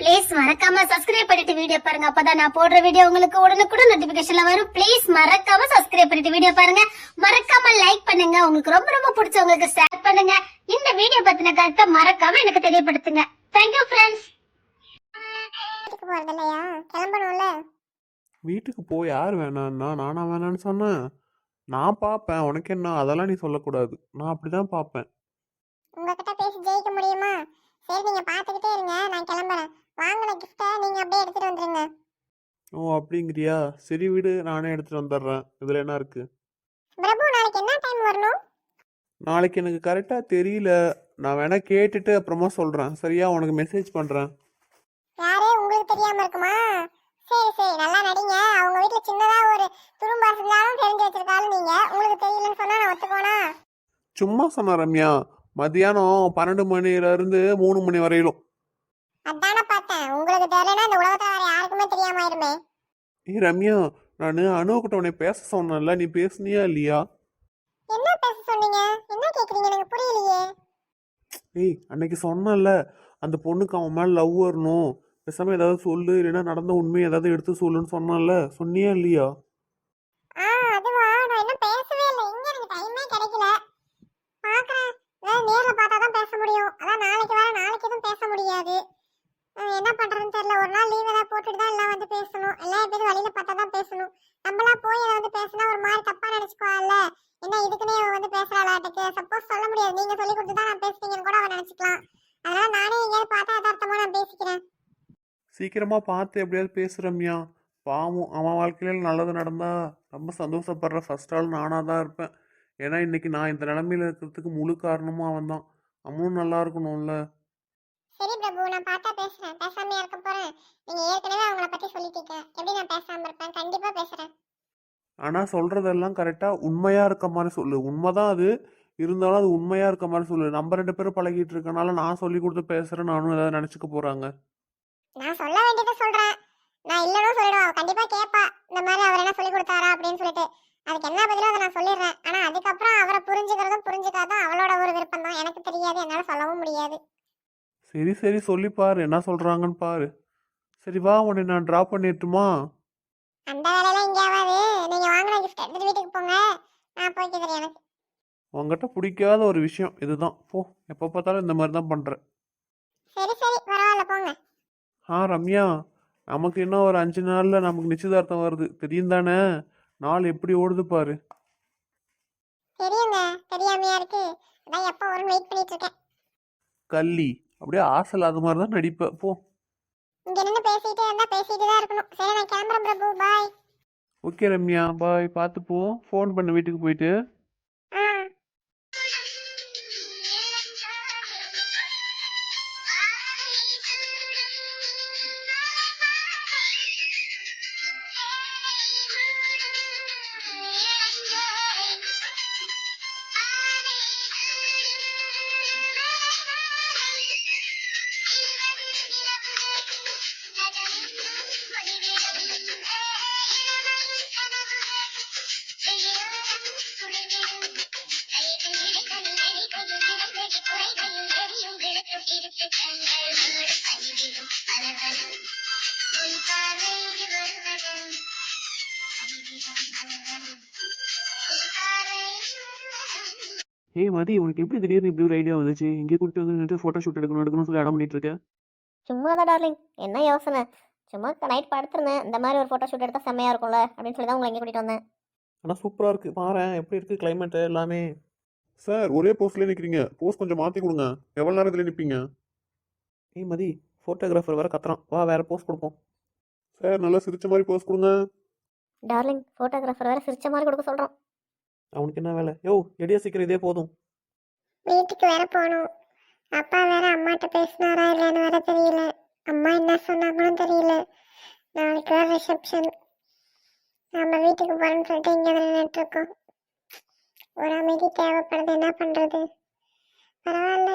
Please மறக்காம subscribe பண்ணிட்டு video பாருங்க. அப்பதான் நான் போடுற வீடியோ உங்களுக்கு உடனுக்குடன் நோட்டிபிகேஷன்ல வரும். ப்ளீஸ் மறக்காம சப்ஸ்கிரைப் பண்ணிட்டு வீடியோ பாருங்க. மறக்காம லைக் பண்ணுங்க. உங்களுக்கு ரொம்ப ரொம்ப பிடிச்சவங்களுக்கு ஷேர் பண்ணுங்க. இந்த வீடியோ பத்தின கருத்தை மறக்காம எனக்கு தெரியப்படுத்துங்க. தேங்க்யூ ஃப்ரெண்ட்ஸ் வீட்டுக்கு போய் யார் வேணான்னா நானா வேணான்னு சொன்னேன். நான் பார்ப்பேன். உனக்கு என்ன? அதெல்லாம் நீ சொல்லக்கூடாது. நான் அப்படிதான் பார்ப்பேன். உங்ககிட்ட பேசி ஜெயிக்க முடியுமா? சரி நீங்க பாத்துக்கிட்டே இருங்க. நான் கிளம்புறேன். வாங்கின கிஃப்ட்டை நீங்க அப்படியே எடுத்துட்டு வந்துருங்க. ஓ அப்படிங்கிறியா? சரி விடு நானே எடுத்துட்டு வந்துடுறேன் இதில் என்ன இருக்கு? பிரபு நாளைக்கு என்ன டைம் வரணும்? நாளைக்கு எனக்கு கரெக்டாக தெரியல. நான் வேணா கேட்டுட்டு அப்புறமா சொல்கிறேன் சரியா? உனக்கு மெசேஜ் பண்ணுறேன் யாரு? உங்களுக்கு தெரியாம இருக்குமா? சரி சரி. நல்லா நடிங்க. அவங்க வீட்டுல சின்னதா ஒரு துரும்பா இருந்தாலும் தெரிஞ்சு வச்சிருக்காலும் நீங்க. உங்களுக்கு தெரியலன்னு சொன்னா நான் ஒத்துக்கோனா சும்மா சொன்னேன் ரம்யா. மதியானம் பன்னெண்டு மணில இருந்து மூணு மணி வரையிலும். அதானே பார்த்தேன். உங்களுக்கு தெரியலன்னா இந்த உலகத்துல வேற யாருக்குமே தெரியாம ஆயிருமே. ஏய் ரம்யா நான் அணுகிட்ட உன்னை பேச சொன்னேன்ல நீ பேசுனியா இல்லையா? என்ன பேச சொன்னீங்க? என்ன கேக்குறீங்க? எனக்கு புரியலையே. ஏய் அன்னைக்கு சொன்னேன்ல அந்த பொண்ணுக்கு அவன் மேலே லவ் வரணும். பேசாம ஏதாவது சொல்லு இல்லைன்னா நடந்த உண்மையை ஏதாவது எடுத்து சொல்லுன்னு சொன்னேன்ல. சொன்னியா இல்லையா ஆ அதுவா நான் இன்னும் பேசவே இல்லை இங்க எனக்கு டைமே கிடைக்கல பாக்குறேன் ஏதாவது நேர்ல பார்த்தா தான் பேச முடியும் அதான் நாளைக்கு வேற நாளைக்கு எதுவும் பேச முடியாது அஹ் என்ன பண்றதுன்னு தெரியல. ஒரு நாள் லீவ் ஏதாவது போட்டுட்டு தான் எல்லாம் வந்து பேசணும். எல்லா பேரும் வழியில பார்த்தா தான் பேசணும். நம்மளா போய் அதை வந்து பேசினா ஒரு மாதிரி தப்பா நினைச்சுக்குவாள்ல என்ன இதுக்குன்னே அவ வந்து பேசுறாளாட்டுக்கு. சப்போஸ் சொல்ல முடியாது. நீங்க சொல்லி கொடுத்து தான் நான் பேசுனீங்கன்னு கூட அவன் நினைச்சுக்கலாம். அதனால நானே எங்கேயாவது பார்த்தா யதார்த்தமா நான் பேசிக்கிறேன். சீக்கிரமா பார்த்து எப்படியாவது பேசு ரம்யா. பாவம் அவன் வாழ்க்கையில நல்லது நடந்தா ரொம்ப சந்தோஷப்படுற ஃபர்ஸ்ட் ஆள் நானாக தான் இருப்பேன். ஏன்னா இன்னைக்கு நான் இந்த நிலமையில இருக்கிறதுக்கு முழு காரணமும் அவன் தான் அவனும் நல்லா இருக்கணும்ல. சரி பிரபு நான் பார்த்தா பேசுறேன். பேசாமையா இருக்க போறேன். நீங்க ஏற்கனவே அவங்கள பத்தி சொல்லிட்டீங்க. எப்படி நான் பேசாம இருப்பேன்? கண்டிப்பா பேசுறேன். ஆனால் சொல்றதெல்லாம் கரெக்டாக உண்மையா இருக்க மாதிரி சொல்லு. உண்மைதான் அது. இருந்தாலும் அது உண்மையா இருக்க மாதிரி சொல்லு. நம்ம ரெண்டு பேரும் பழகிட்டு இருக்கனால நான் சொல்லி கொடுத்து பேசுறேன் நானும் ஏதாவது நினச்சிக்க போறாங்க. நான் சொல்ல வேண்டியதை சொல்றேன். நான் இல்லைன்னு சொல்லிடுவேன் கண்டிப்பா கேட்பா இந்த மாதிரி அவர் என்ன சொல்லி கொடுத்தாரா அப்படின்னு சொல்லிட்டு. அதுக்கு என்ன பதிலோ அதை நான் சொல்லிடுறேன். ஆனா அதுக்கப்புறம் அவரை புரிஞ்சுக்கிறதும் புரிஞ்சுக்காதும் அவளோட ஒரு விருப்பம் தான் எனக்கு தெரியாது. என்னால சொல்லவும் முடியாது. சரி சரி சொல்லி பாரு. என்ன சொல்றாங்கன்னு பாரு. சரி வா உன்னை நான் ட்ராப் பண்ணிட்டுமா அந்த வேலையெல்லாம் இங்கேயாவது நீங்க வாங்கின கிஃப்ட் எடுத்துட்டு வீட்டுக்கு போங்க. நான் போய்க்கிறேன் எனக்கு. உங்ககிட்ட பிடிக்காத ஒரு விஷயம் இதுதான். போ எப்போ பார்த்தாலும் இந்த மாதிரி தான் பண்ற. சரி சரி. பரவாயில்ல போங்க. ஆ ரம்யா நமக்கு இன்னும் ஒரு அஞ்சு நாள்ல நமக்கு நிச்சயதார்த்தம் வருது. தெரியும் தானே? நாள் எப்படி ஓடுது பாரு. தெரியுங்க. தெரியாமையா இருக்கு. அதான் எப்போ வரும்னு வெயிட் பண்ணிட்டு இருக்கேன். கள்ளி. அப்படியே ஆசை இல்லாத மாதிரி தான் நடிப்ப போ. இங்க நின்று பேசிட்டே இருந்தா பேசிட்டு தான் இருக்கணும். சரி நான் கிளம்புறேன் பிரபு பாய் ஓகே ரம்யா. பாய் பார்த்து போ. ஃபோன் பண்ண வீட்டுக்கு போயிட்டு. ஏய் மதி உனக்கு எப்படி திடீர்னு இப்படி ஒரு ஐடியா வந்துச்சு? இங்கே கூப்பிட்டு வந்து ஃபோட்டோ ஷூட் எடுக்கணும் எடுக்கணும்னு சொல்லி இடம் பண்ணிட்டு இருக்க? சும்மா தான் டார்லிங் என்ன யோசனை? சும்மா நைட் படுத்திருந்தேன். இந்த மாதிரி ஒரு ஃபோட்டோ ஷூட் எடுத்தால் செம்மையாக இருக்கும்ல அப்படின்னு சொல்லி தான் உங்களை இங்கே கூட்டிகிட்டு வந்தேன். ஆனால் சூப்பராக இருக்கு. பாரேன் எப்படி இருக்கு கிளைமேட்டு எல்லாமே. சார் ஒரே போஸ்ட்லேயே நிற்கிறீங்க போஸ்ட் கொஞ்சம் மாற்றி கொடுங்க. எவ்வளோ நேரம் இதில் நிற்பீங்க ஏய் மதி ஃபோட்டோகிராஃபர் வேற கத்துறான். வா வேற போஸ்ட் கொடுப்போம். சார் நல்லா சிரிச்ச மாதிரி போஸ்ட் கொடுங்க. டார்லிங் ஃபோட்டோகிராஃபர் வேறு சிரிச்ச மாதிரி கொடுக்க சொல்கிறோம் அவனுக்கு என்ன வேலை? யோ எடியா சீக்கிரம் இதே போதும். வீட்டுக்கு வேற போகணும். அப்பா வேற அம்மாட்ட பேசினாரா இல்லைன்னு வேற தெரியல. அம்மா என்ன சொன்னாங்களும் தெரியல. நாளைக்கு வேற ரிசப்ஷன் நம்ம வீட்டுக்கு போறோம்னு சொல்லிட்டு இங்க நின்றுட்டு இருக்கோம். ஒரு அமைதி தேவைப்படுது. என்ன பண்றது? பரவாயில்ல.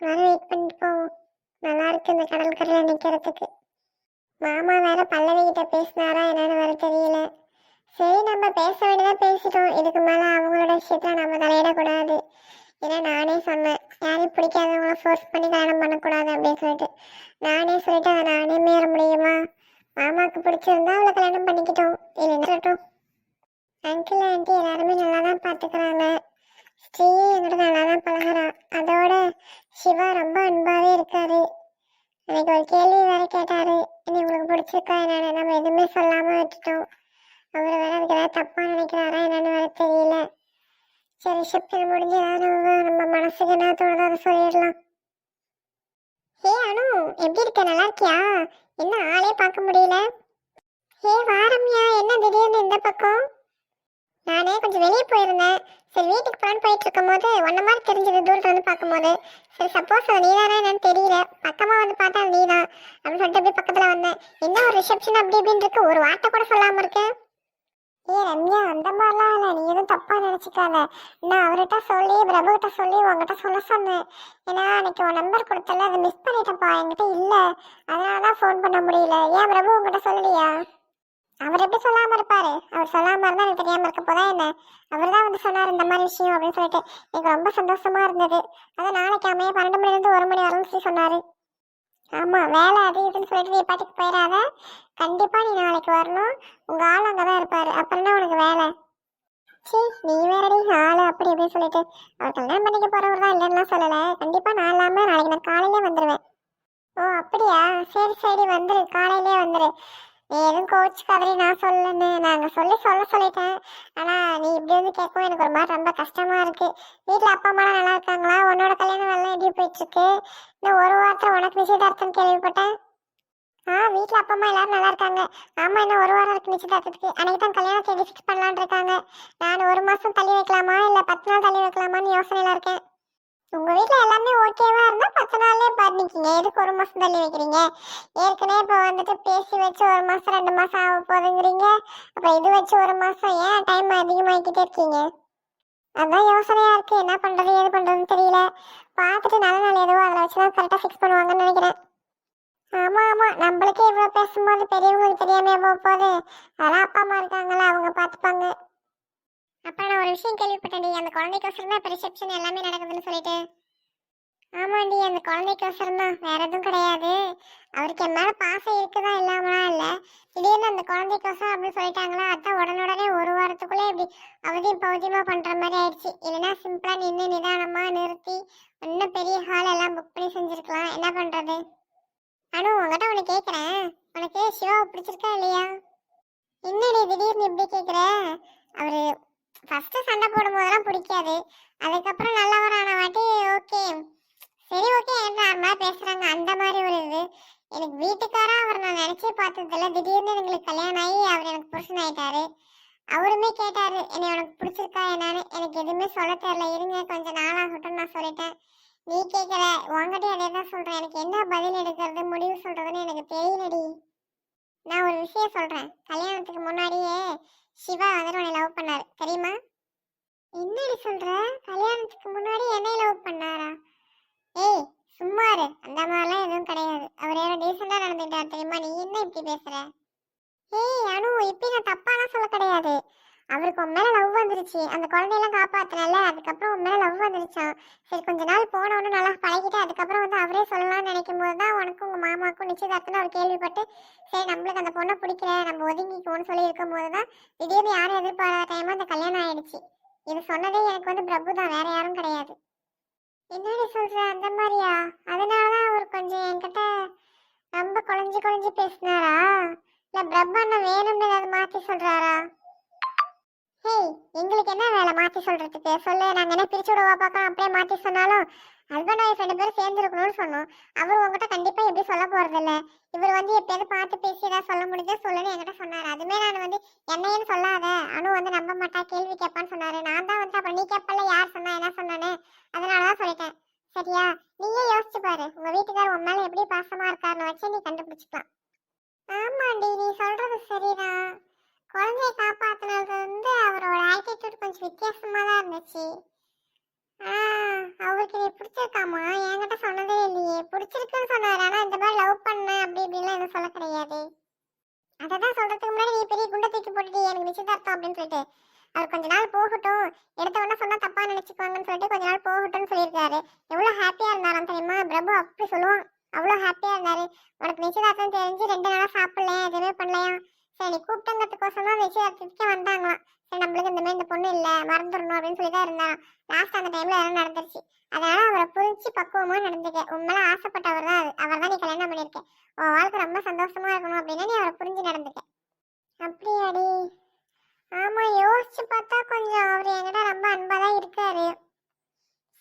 வேற வெயிட் பண்ணிட்டு போவோம். நல்லா இருக்கு இந்த கடற்கரையில நிற்கிறதுக்கு மாமா வேற பல்லவி கிட்ட பேசினாரா என்னன்னு வேற தெரியல. சரி நம்ம பேச வேண்டியதா பேசிட்டோம். இதுக்கு மேல அவங்களோட விஷயத்துல நம்ம தலையிடக்கூடாது. ஏன்னா நானே சொன்னேன். யாரையும் பிடிக்காதவங்கள ஃபோர்ஸ் பண்ணி கல்யாணம் பண்ணக்கூடாது அப்படின்னு சொல்லிட்டு. நானே சொல்லிட்டு அதை நானே பிடிச்சிருந்தா அவளை கல்யாணம் பண்ணிக்கிட்டோம். இல்லைன்னு சொல்லட்டும். அங்கிள் ஆண்டி எல்லாருமே நல்லா தான் பார்த்துக்கிறாங்க ஸ்ரீயும் என்கிட்ட நல்லா தான் பழகிறான் அதோட சிவா ரொம்ப அன்பாவே இருக்காரு எனக்கு ஒரு கேள்வி வேற கேட்டாரு வச்சிருக்கா என்னன்னு நம்ம எதுவுமே சொல்லாம விட்டுட்டோம். அவர் வேற அதுக்கு ஏதாவது தப்பா நினைக்கிறாரா என்னன்னு வேற தெரியல. சரி ரிசப்ஷன் முடிஞ்சு ஏதாவது நம்ம நம்ம மனசுக்கு என்ன தோணுதோ அதை சொல்லிடலாம். ஹே அனு எப்படி இருக்க? நல்லா இருக்கியா? என்ன ஆளே பார்க்க முடியல. ஹே வாரம்யா என்ன திடீர்னு இந்த பக்கம்? நானே கொஞ்சம் வெளியே போயிருந்தேன். சரி வீட்டுக்கு போலான்னு போயிட்டு இருக்கும் போது ஒன்ன மாதிரி தெரிஞ்சது தூரத்துல வந்து பார்க்கும்போது சரி சப்போஸ் அது நீதானா என்னன்னு தெரியல. பக்கமா வந்து பார்த்தா நீ தான் அப்படின்னு சொல்லிட்டு அப்படியே பக்கத்துல வந்தேன். என்ன ஒரு ரிசப்ஷன் அப்படி இப்படின்னு இருக்கு. ஒரு வார்த்தை கூட சொல்லாம இருக்கேன் ஏ ரம்யா அந்த மாதிரிலாம் இல்லை. நீ எதுவும் தப்பாக நினச்சிக்காத. நான் அவர்கிட்ட சொல்லி பிரபுகிட்ட சொல்லி உங்ககிட்ட சொல்ல சொன்னேன். ஏன்னா அன்னைக்கு உன் நம்பர் கொடுத்தல அதை மிஸ் பண்ணிட்டேன்ப்பா. என்கிட்ட இல்லை. அதனால தான் ஃபோன் பண்ண முடியல. ஏன் பிரபு உங்ககிட்ட சொல்லலையா? அவர் எப்படி சொல்லாம இருப்பாரு? அவர் சொல்லாம இருந்தா எனக்கு தெரியாம இருக்க போதா என்ன? அவர் தான் வந்து சொன்னார் இந்த மாதிரி விஷயம் அப்படின்னு சொல்லிட்டு. எனக்கு ரொம்ப சந்தோஷமா இருந்தது. அதான் நாளைக்கு அமைய பன்னெண்டு மணிலேருந்து ஒரு மணி வரும்னு சொல்லி சொன்னாரு. ஆமா வேலை அது இதுன்னு சொல்லிட்டு நீ பாட்டுக்கு போயிடாத. கண்டிப்பா நீ நாளைக்கு வரணும். உங்க ஆள் அங்கதான் இருப்பாரு. அப்புறம் என்ன உனக்கு வேலை. சீ நீ வேறடி ஆளு அப்படி இப்படின்னு சொல்லிட்டு. அவர் கல்யாணம் பண்ணிக்க போறவர் தான் இல்லைன்னா சொல்லல. கண்டிப்பா நான் இல்லாம நாளைக்கு நான் காலையிலே வந்துருவேன். ஓ அப்படியா? சரி சரி வந்துரு. காலையிலே வந்துரு. நீ எதுவும் கோச்சுக்காதடி நான் சொல்லன்னு நாங்கள் சொல்லி சொல்ல சொல்லிட்டேன். ஆனால் நீ இப்படி வந்து கேட்கவும் எனக்கு ஒரு மாதிரி ரொம்ப கஷ்டமாக இருக்குது வீட்டில் அப்பா அம்மாலாம் நல்லா இருக்காங்களா? உன்னோட கல்யாணம் நல்லா எப்படி போயிட்டுருக்கு? இன்னும் ஒரு வாரத்தில் உனக்கு நிச்சயதார்த்தம் கேள்விப்பட்டேன். ஆ வீட்டில் அப்பா அம்மா எல்லாரும் நல்லா இருக்காங்க. ஆமா இன்னும் ஒரு வாரம் இருக்கு நிச்சயதார்த்தத்துக்கு. அன்னைக்கு தான் கல்யாணம் தேதி ஃபிக்ஸ் பண்ணலான் இருக்காங்க. நான் ஒரு மாதம் தள்ளி வைக்கலாமா? இல்லை பத்து நாள் தள்ளி வைக்கலாமான்னு யோசனையில் இருக்கேன். உங்க வீட்ல எல்லாமே ஓகேவா இருந்தா பத்து நாள்லயே பண்ணிக்கிங்க. எதுக்கு ஒரு மாசம் தள்ளி வைக்கிறீங்க? ஏற்கனவே இப்போ வந்துட்டு பேசி வச்சு ஒரு மாசம் ரெண்டு மாசம் ஆக போகுதுங்கிறீங்க. அப்புறம் இது வச்சு ஒரு மாசம் ஏன் டைம் அதிகமாக்கிட்டே இருக்கீங்க? அதான் யோசனையா இருக்கு. என்ன பண்றது ஏது பண்றதுன்னு தெரியல. பார்த்துட்டு நல்ல நாள் எதுவோ அதில் வச்சுதான் கரெக்டாக ஃபிக்ஸ் பண்ணுவாங்கன்னு நினைக்கிறேன். ஆமா ஆமா. நம்மளுக்கே இவ்வளோ பேசும்போது பெரியவங்களுக்கு தெரியாம போக போகுது. அதெல்லாம் அப்பா அம்மா இருக்காங்களா அவங்க பார்த்துப்பாங்க. அப்பா நான் ஒரு விஷயம் கேள்விப்பட்டேன்டி அந்த குழந்தைக்கோசரம் தான் இப்போ ரிசப்ஷன் எல்லாமே நடக்குதுன்னு சொல்லிட்டு. ஆமாண்டி அந்த குழந்தைக்கோசரம் தான். வேற எதுவும் கிடையாது. அவருக்கு என் மேலே பாசம் இருக்குதா இல்லாமலாம் இல்லை. திடீர்னு அந்த குழந்தைக்கோசரம் அப்படின்னு சொல்லிட்டாங்களா அதான் உடனுடனே ஒரு வாரத்துக்குள்ளே இப்படி அவதியும் பௌதியமாக பண்ற மாதிரி ஆயிடுச்சு. இல்லைன்னா சிம்பிளாக நின்று நிதானமா நிறுத்தி இன்னும் பெரிய ஹால் எல்லாம் புக் பண்ணி செஞ்சிருக்கலாம். என்ன பண்றது? அனு உங்ககிட்ட உனக்கு கேட்குறேன் உனக்கு சிவா பிடிச்சிருக்கா இல்லையா? என்னடி திடீர்னு இப்படி கேக்குற அவரு ஃபர்ஸ்ட் சண்டை போடும்போதெல்லாம் பிடிக்காது அதுக்கப்புறம் நல்லவரான வாட்டி ஓகே சரி ஓகே என்ன நார்மலா பேசுறாங்க அந்த மாதிரி ஒரு இது எனக்கு வீட்டுக்காரா அவர் நான் நினைச்சே பார்த்ததில்ல திடீர்னு எங்களுக்கு கல்யாணம் ஆகி அவர் எனக்கு புருஷன் ஆயிட்டாரு அவருமே கேட்டாரு என்னை உனக்கு பிடிச்சிருக்கா என்னன்னு எனக்கு எதுவுமே சொல்ல தெரியல இருங்க கொஞ்சம் நாளாகட்டும் நான் சொல்லிட்டேன் நீ கேட்கல உங்ககிட்ட அதே தான் சொல்றேன் எனக்கு என்ன பதில் எடுக்கிறது முடிவு சொல்றதுன்னு எனக்கு தெரியலடி நான் ஒரு விஷயம் சொல்றேன் கல்யாணத்துக்கு முன்னாடியே சிவா வந்து உன்னை லவ் பண்ணாரு தெரியுமா என்னடி சொல்ற கல்யாணத்துக்கு முன்னாடி என்னை லவ் பண்ணாரா ஏய் சும்மா இரு அந்த மாதிரிலாம் எதுவும் கிடையாது அவர் யாரோ டீசெண்டா நடந்துட்டார் தெரியுமா நீ என்ன இப்படி பேசுற ஏய் அனு இப்படி நான் தப்பாலாம் சொல்ல கிடையாது அவருக்கு உன் மேல அந்த குழந்தையெல்லாம் காப்பாத்தினல அதுக்கப்புறம் உன் மேலே லவ் வந்துருச்சான் சரி கொஞ்ச நாள் போனவொன்னு நல்லா பழகிட்டு அதுக்கப்புறம் வந்து அவரே சொல்லலாம்னு நினைக்கும் போது தான் உனக்கும் உங்கள் மாமாவுக்கும் நிச்சயதார்த்தம்னு அவர் கேள்விப்பட்டு சரி நம்மளுக்கு அந்த பொண்ணை பிடிக்கல நம்ம ஒதுங்கிக்கோன்னு சொல்லி இருக்கும் போது தான் திடீர்னு யாரும் எதிர்பாராத டைமும் அந்த கல்யாணம் ஆயிடுச்சு. இது சொன்னதே எனக்கு வந்து பிரபு தான் வேற யாரும் கிடையாது. என்னடி சொல்ற? அந்த மாதிரியா மாத்தி ஹஸ்பண்ட் ஒய்ஃப் ரெண்டு பேரும் சேர்ந்து இருக்கணும்னு சொன்னோம். அவர் உங்ககிட்ட கண்டிப்பா எப்படி சொல்ல போறது இல்ல இவர் வந்து எப்பயாவது பார்த்து பேசி ஏதாவது சொல்ல முடிஞ்சா சொல்லுன்னு என்கிட்ட சொன்னாரு. அதுமே நான் வந்து என்னையும் சொல்லாத. அனு வந்து நம்ப மாட்டா கேள்வி கேட்பான்னு சொன்னாரு. நான் தான் வந்து அப்புறம் நீ கேட்பல யார் சொன்னா என்ன சொன்னானே அதனாலதான் சொல்லிட்டேன். சரியா? நீயே யோசிச்சு பாரு. உங்க வீட்டுக்காரர் உன் மேல எப்படி பாசமா இருக்காருன்னு வச்சு நீ கண்டுபிடிச்சுக்கலாம். ஆமாண்டி நீ சொல்றது சரிதான். குழந்தைய காப்பாத்துனது வந்து அவரோட ஆட்டிடியூட் கொஞ்சம் வித்தியாசமா தான் இருந்துச்சு. அவருக்கு நீ பிடிச்சிருக்காமா என்கிட்ட சொன்னதே இல்லையே. பிடிச்சிருக்குன்னு சொன்னாரா ஆனா இந்த மாதிரி லவ் பண்ண அப்படி இப்படின்லாம் எதுவும் சொல்ல கிடையாது அததான் சொல்றதுக்கு முன்னாடி நீ பெரிய குண்டை தூக்கி போட்டுட்டு எனக்கு நிச்சயதார்த்தம் அப்படின்னு சொல்லிட்டு அவர் கொஞ்ச நாள் போகட்டும் எடுத்த உடனே சொன்னா தப்பா நினைச்சுக்குவாங்கன்னு சொல்லிட்டு கொஞ்ச நாள் போகட்டும்னு சொல்லியிருக்காரு எவ்வளவு ஹாப்பியா இருந்தாராம் தெரியுமா பிரபு அப்படி சொல்லுவான் அவ்வளவு ஹாப்பியா இருந்தாரு உனக்கு நிச்சயதார்த்தம் தெரிஞ்சு ரெண்டு நாளா சாப்பிடலையா எதுவுமே பண்ணலையா சரி நீ கூப்பிட்டங்கிறதுக்கோசம் தான் நிச்சயதார்த்தத்துக்கே வந்தாங்களாம். சரி நம்மளுக்கு இந்த மாதிரி இந்த பொண்ணு இல்ல மறந்துடணும் அப்படின்னு சொல்லி தான் இருந்தாங்க லாஸ்ட் அந்த டைம்ல எல்லாம் நடந்துருச்சு. அதனால அவரை புரிஞ்சு பக்குவமா நடந்துக்க. உண்மையில ஆசைப்பட்டவர் தான் அவர் தான் நீ கல்யாணம் பண்ணிருக்க உன் வாழ்க்கை ரொம்ப சந்தோஷமா இருக்கணும் அப்படின்னா நீ அவரை புரிஞ்சு நடந்துக்க. அப்படியாடி? ஆமா யோசிச்சு பார்த்தா கொஞ்சம் அவர் என்கிட்ட ரொம்ப அன்பா தான் இருக்காரு.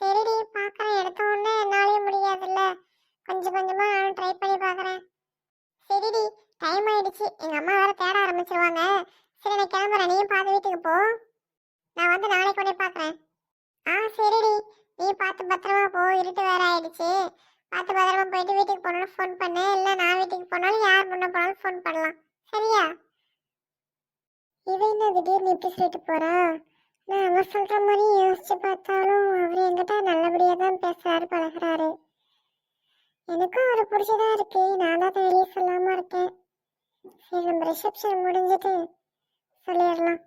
சரிடி பாக்குறேன். எடுத்த உடனே என்னாலயும் முடியாதுல்ல. கொஞ்சம் கொஞ்சமா நானும் ட்ரை பண்ணி பாக்குறேன். சரிடி டைம் ஆயிடுச்சு. எங்க அம்மா வேற தேட ஆரம்பிச்சிருவாங்க. சரி நான் கிளம்புறேன். நீயும் பார்த்து வீட்டுக்கு போ. நான் வந்து நாளைக்கு உடனே பாக்குறேன். ஆ சரிடி. நீ பார்த்து பத்திரமா போ. இருட்டு வேற ஆயிடுச்சு. பார்த்து பத்திரமா போயிட்டு வீட்டுக்கு போனாலும் ஃபோன் பண்ணு. இல்லை நான் வீட்டுக்கு போனாலும் யார் முன்ன போனாலும் ஃபோன் பண்ணலாம். சரியா? இவ என்ன திடீர்னு இப்படி சொல்லிட்டு போறா? நான் அவ சொல்ற மாதிரி யோசிச்சு பார்த்தாலும் அவர் என்கிட்ட நல்லபடியா தான் பேசுறாரு பழகுறாரு. எனக்கும் அவரை பிடிச்சதா இருக்கு. நான் தான் வெளியே சொல்லாம இருக்கேன். நம்ம ரிசப்ஷன் முடிஞ்சிட்டு சொல்லிடலாம்.